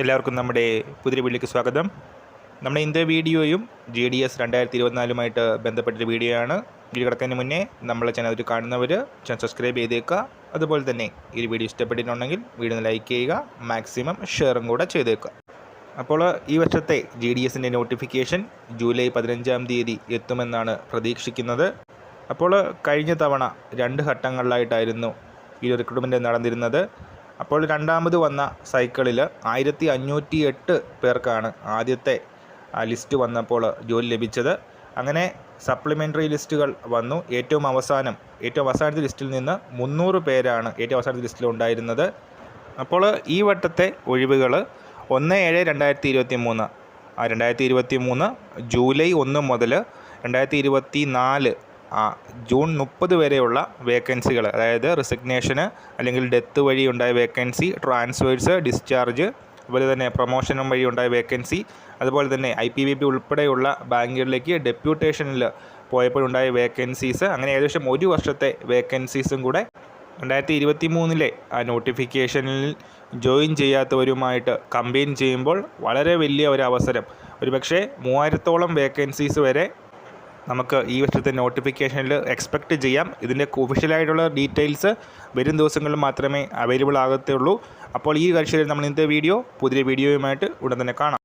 എല്ലാവർക്കും നമ്മുടെ വീട്ടിലേക്ക് സ്വാഗതം. നമ്മുടെ ഇന്നത്തെ വീഡിയോയും ജി ഡി എസ് രണ്ടായിരത്തി ഇരുപത്തിനാലുമായിട്ട് ബന്ധപ്പെട്ടൊരു വീഡിയോ ആണ് വീഡിയോ കിടക്കുന്നതിന് മുന്നേ നമ്മളെ ചാനൽ കാണുന്നവർ ചാനൽ സബ്സ്ക്രൈബ് ചെയ്തേക്കുക. അതുപോലെ തന്നെ ഈ വീഡിയോ ഇഷ്ടപ്പെട്ടിട്ടുണ്ടെങ്കിൽ വീഡിയോ ലൈക്ക് ചെയ്യുക മാക്സിമം ഷെയറും കൂടെ ചെയ്തേക്കുക. അപ്പോൾ ഈ വർഷത്തെ ജി ഡി എസിന്റെ നോട്ടിഫിക്കേഷൻ ജൂലൈ പതിനഞ്ചാം തീയതി എത്തുമെന്നാണ് പ്രതീക്ഷിക്കുന്നത്. അപ്പോൾ കഴിഞ്ഞ തവണ രണ്ട് ഘട്ടങ്ങളിലായിട്ടായിരുന്നു ഈ റിക്രൂട്ട്മെന്റ് നടന്നിരുന്നത്. അപ്പോൾ രണ്ടാമത് വന്ന സൈക്കിളിൽ ആയിരത്തി അഞ്ഞൂറ്റി എട്ട് പേർക്കാണ് ആദ്യത്തെ ലിസ്റ്റ് വന്നപ്പോൾ ജോലി ലഭിച്ചത്. അങ്ങനെ സപ്ലിമെന്ററി ലിസ്റ്റുകൾ വന്നു. ഏറ്റവും അവസാനം ഏറ്റവും അവസാനത്തെ ലിസ്റ്റിൽ നിന്ന് മുന്നൂറ് പേരാണ് ഏറ്റവും അവസാനത്തെ ലിസ്റ്റിൽ ഉണ്ടായിരുന്നത്. അപ്പോൾ ഈ വട്ടത്തെ ഒഴിവുകൾ ഒന്ന് ഏഴ് രണ്ടായിരത്തി ഇരുപത്തി മൂന്ന് രണ്ടായിരത്തി ഇരുപത്തി മൂന്ന് ജൂലൈ ഒന്ന് മുതൽ രണ്ടായിരത്തി ഇരുപത്തി നാല് ജൂൺ മുപ്പത് വരെയുള്ള വേക്കൻസികൾ അതായത് റിസിഗ്നേഷന് അല്ലെങ്കിൽ ഡെത്ത് വഴി ഉണ്ടായ വേക്കൻസി ട്രാൻസ്ഫേഴ്സ് ഡിസ്ചാർജ് അതുപോലെ തന്നെ പ്രൊമോഷനും വഴി ഉണ്ടായ വേക്കൻസി അതുപോലെ തന്നെ ഐ പി വി പി ഉൾപ്പെടെയുള്ള ബാങ്കുകളിലേക്ക് ഡെപ്യൂട്ടേഷനിൽ പോയപ്പോഴുണ്ടായ വേക്കൻസീസ് അങ്ങനെ ഏകദേശം ഒരു വർഷത്തെ വേക്കൻസീസും കൂടെ രണ്ടായിരത്തി ഇരുപത്തി മൂന്നിലെ ആ നോട്ടിഫിക്കേഷനിൽ ജോയിൻ ചെയ്യാത്തവരുമായിട്ട് കമ്പയിൻ ചെയ്യുമ്പോൾ വളരെ വലിയ ഒരു അവസരം. ഒരുപക്ഷെ മൂവായിരത്തോളം വേക്കൻസീസ് വരെ നമുക്ക് ഈ വർഷത്തെ നോട്ടിഫിക്കേഷനിൽ എക്സ്പെക്റ്റ് ചെയ്യാം. ഇതിന്റെ ഒഫീഷ്യലായിട്ടുള്ള ഡീറ്റെയിൽസ് വരും ദിവസങ്ങളിൽ മാത്രമേ അവൈലബിൾ ആകത്തുള്ളൂ. അപ്പോൾ ഈ കാഴ്ചയിൽ നമ്മൾ ഇന്നത്തെ വീഡിയോ പുതിയ വീഡിയോയുമായിട്ട് ഉടൻ തന്നെ കാണാം.